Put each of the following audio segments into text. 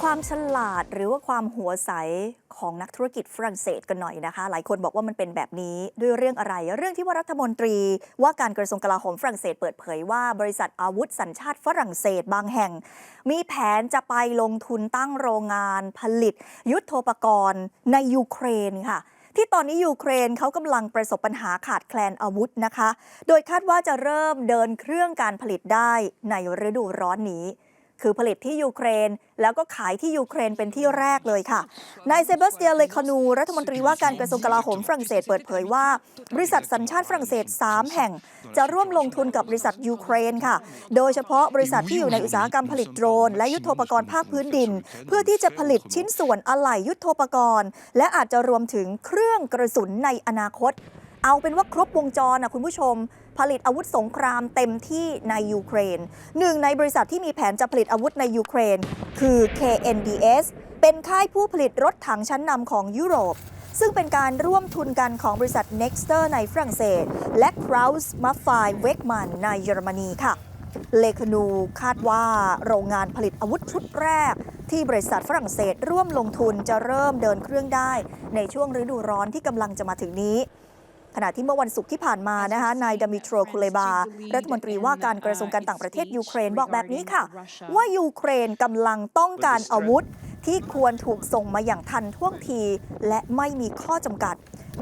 ความฉลาดหรือว่าความหัวใสของนักธุรกิจฝรั่งเศสกันหน่อยนะคะ หลายคนบอกว่ามันเป็นแบบนี้ด้วยเรื่องอะไร เรื่องที่ว่ารัฐมนตรี ว่าการกระทรวงกลาโหมฝรั่งเศสเปิดเผยว่าบริษัทอาวุธสัญชาติฝรั่งเศสบางแห่ง มีแผนจะไปลงทุนตั้งโรงงานผลิต ยุทโธปกรณ์ในยูเครนค่ะที่ตอนนี้ยูเครนเขากำลังประสบปัญหาขาดแคลนอาวุธนะคะ โดยคาดว่าจะเริ่มเดินเครื่องการผลิตได้ในฤดูร้อนนี้ คือผลิตที่ยูเครน แล้วก็ขายที่ยูเครนเป็นที่แรกเลยค่ะ นายเซบาสเตียนเลคานู รัฐมนตรีว่าการกระทรวงกลาโหมฝรั่งเศสเปิดเผยว่า บริษัทสัญชาติฝรั่งเศส 3 แห่ง จะร่วมลงทุนกับบริษัทยูเครนค่ะ โดยเฉพาะบริษัทที่อยู่ในอุตสาหกรรมผลิตโดรน และยุทโธปกรณ์ภาคพื้นดิน เพื่อที่จะผลิตชิ้นส่วนอะไหล่ยุทโธปกรณ์ และอาจจะรวมถึงเครื่องกระสุนในอนาคต เอาเป็นว่าครบวงจรนะคุณผู้ชม ผลิตอาวุธสงครามเต็มที่ในยูเครนหนึ่งในบริษัทที่มีแผนจะผลิตอาวุธในยูเครน คือ KNDS เป็นค่ายผู้ผลิตรถถังชั้นนำของยุโรป ซึ่งเป็นการร่วมทุนกันของบริษัท Nexter ในฝรั่งเศส และ Kraus m a f f i w e g m a n ในเยอรมนีค่ะเลคานูคาดว่าโรงงานผลิตอาวุธชุดแรก ที่บริษัทฝรั่งเศสร่วมลงทุนจะเริ่มเดินเครื่องได้ ในช่วงฤดูร้อนที่กำลังจะมาถึงนี้ ขณะที่เมื่อวันศุกร์ที่ผ่านมานะคะนายดามิโตรคุเลบา รัฐมนตรีว่าการกระทรวงการต่างประเทศยูเครนบอกแบบนี้ค่ะ ว่ายูเครนกำลังต้องการอาวุธ ที่ควรถูกส่งมาอย่างทันท่วงที และไม่มีข้อจำกัด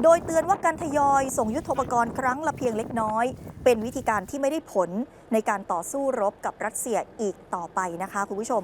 โดยเตือนว่าการทยอยส่งยุทโธปกรณ์ครั้งละเพียงเล็กน้อย เป็นวิธีการที่ไม่ได้ผลในการต่อสู้รบกับรัสเซียอีกต่อไปนะคะคุณผู้ชม